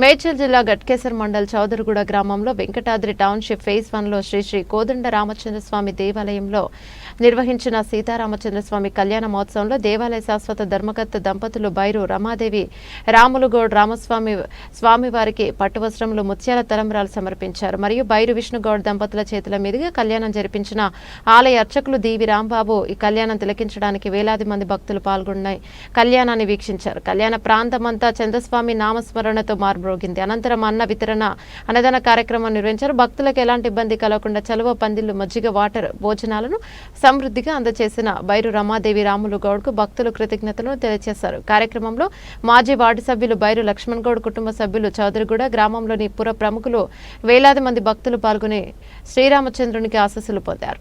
మేడ్చల్ జిల్లా గట్కేసర్ మండల్ చౌదరిగూడ గ్రామంలో Venkatadri township phase వన్లో శ్రీ శ్రీ కోదండ రామచంద్రస్వామి దేవాలయంలో నిర్వహించిన సీతారామచంద్రస్వామి కళ్యాణ మహోత్సవంలో దేవాలయ శాశ్వత ధర్మకర్త దంపతులు బైరు రమాదేవి రాములుగౌడ్ రామస్వామి స్వామివారికి పట్టువస్త్రములు ముత్యాల తలంబరాలు సమర్పించారు. మరియు బైరు విష్ణుగౌడ్ దంపతుల చేతుల మీదుగా కళ్యాణం జరిపించిన ఆలయ అర్చకులు దీవి రాంబాబు ఈ కళ్యాణం తిలకించడానికి వేలాది మంది భక్తులు పాల్గొన్నాయి. కళ్యాణాన్ని వీక్షించారు. కళ్యాణ ప్రాంతమంతా చంద్రస్వామి నామస్మరణతో మార్పు మార్మోగింది అనంతరం అన్న వితరణ అన్నదాన కార్యక్రమం నిర్వహించారు. భక్తులకు ఎలాంటి ఇబ్బంది కలగకుండా చలువ పందిళ్ళు మజ్జిగ వాటర్ భోజనాలను సమృద్ధిగా అందజేసిన బైరు రమాదేవి రాములు గౌడ్కు భక్తులు కృతజ్ఞతలు తెలియజేశారు. కార్యక్రమంలో మాజీ వార్డు సభ్యులు బైరు లక్ష్మణ్ గౌడ్ కుటుంబ సభ్యులు చౌదరిగూడ గ్రామంలోని పుర ప్రముఖులు వేలాది మంది భక్తులు పాల్గొని శ్రీరామచంద్రునికి ఆశీస్సులు పొందారు.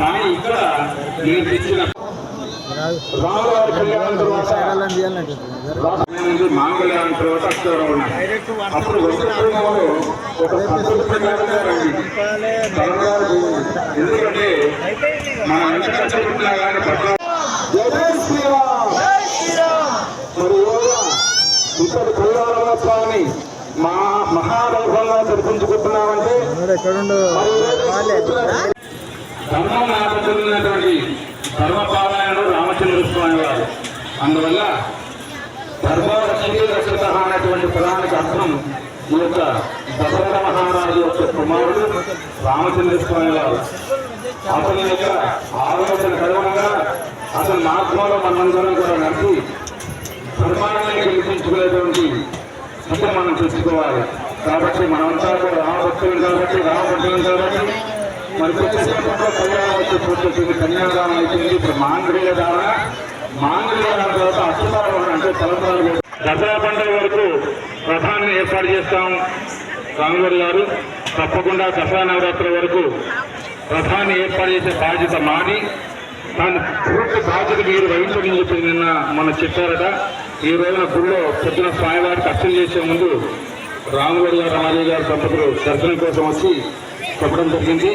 కానీ ఇక్కడ కళ్యాణం తర్వాత అప్పుడు. ఎందుకంటే మన ఎంత కష్టపడినా కానీ యోగా ఇక్కడి కళ్యాణోత్సవాన్ని మా మహావైభవంగా జరిపించుకుంటున్నామంటే ధర్మం నాపడుతున్నటువంటి ధర్మపారాయణుడు రామచంద్ర స్వామి వారు. అందువల్ల ధర్మ రక్షిత అనేటువంటి పదానికి అర్థం ఈ యొక్క దశరథ మహారాజు యొక్క కుమారుడు రామచంద్ర స్వామి వారు. అతని యొక్క ఆలోచన కడవనగా అతని మార్గంలో మనందరం కూడా నడిచి ధర్మాన్ని గెలిపించుకునేటువంటి స్థితి మనం తెచ్చుకోవాలి. కాబట్టి మనమంతా కూడా రామభక్తులు కాబట్టి రామభక్తులు కాబట్టి మరి కొద్దిసేపట్లో కళ్యాణం పూర్తవుతుంది కన్యాదానం అయిపోయింది ఇప్పుడు మాంగళ్య దాన మాంగళ్య దాని తర్వాత అష్టతారం అంటే తలంబరాలు దసరా పండుగ వరకు ప్రధాన్ని ఏర్పాటు చేస్తాం. రాముగారు గారు తప్పకుండా దసరా నవరాత్రి వరకు ప్రధాని ఏర్పాటు చేసే బాధ్యత మాది దాని పూర్తి బాధ్యత మీరు వహించమని చెప్పి నిన్న మన చెప్పారట ఈ రోజున గుళ్ళో పొద్దున స్వామివారికి అర్చన చేసే ముందు రాముగారు గారు రాజయ్య గారు దంపతులు దర్శనం కోసం వచ్చి చెప్పడం జరిగింది.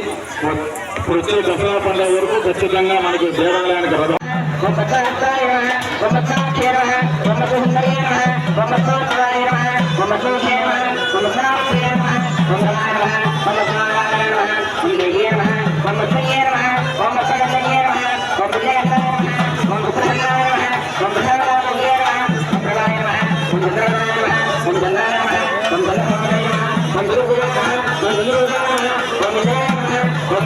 ఇప్పుడు వచ్చే దసరా పండుగ వరకు ఖచ్చితంగా మనకి దేవాలయానికి రథం.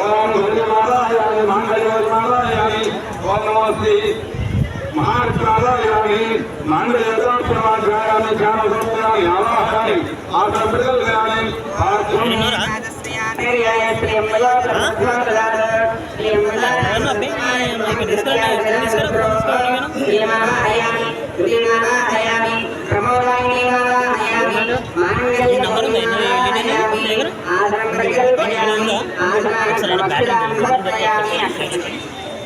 ఓం మంగళమాలయామి మంగళమాలయామి ఓం నమస్తే మహాత్మాలయామి మంగళమాలయామి జ్ఞానసంప్రదాయామి ఆవాహామి ఆ సంప్రదాయాలు కానీ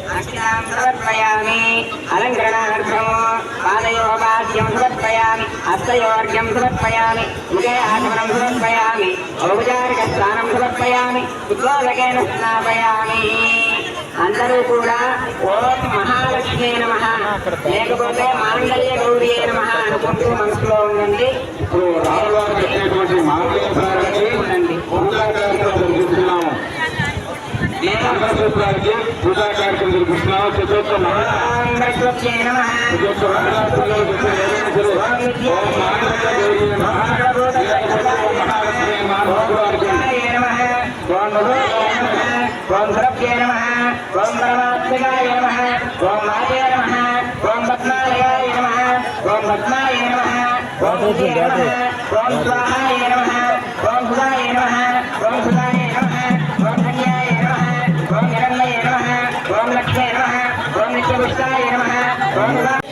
సమర్పయామి అలంకరణార్థం పాదయోగాద్యం సమర్పయామి హస్తయోర్ఘ్యం సమర్పయామి ఉదయ ఆచమనం సమర్పయామి ఔపచారిక స్నానం సమర్పయామి ఉద్వాలకేన స్నాపయామి అందరూ కూడా ఓం మహాలక్ష్మీ నమ లేకపోతే మాంగళ్య గౌరీ నమ అనుకుంటూ మనసులో ఉండండి ఇప్పుడు రామువారు చెప్పినటువంటి మాంగళ్యానికి మంగళసూత్రానికి పూజా కార్యక్రమం జరిపిస్తున్నాము చతుర్థ మహా అందరికీ నమ చతుర్థ మంగళాత్మలో చెప్పే ఏదైనా సరే ఓం మాంగళ్య గౌరీ నమః లేకపోతే ఓం మహాలక్ష్మి నమః అనుకోవడానికి నమ ఓం నమో ఓం సురభ్యే నమ ఓం పరమాత్మకాయ ఓం నమ ఓం లక్ష్మీ నమ ఓం నిత్యపుష్టాయ నమ ఓం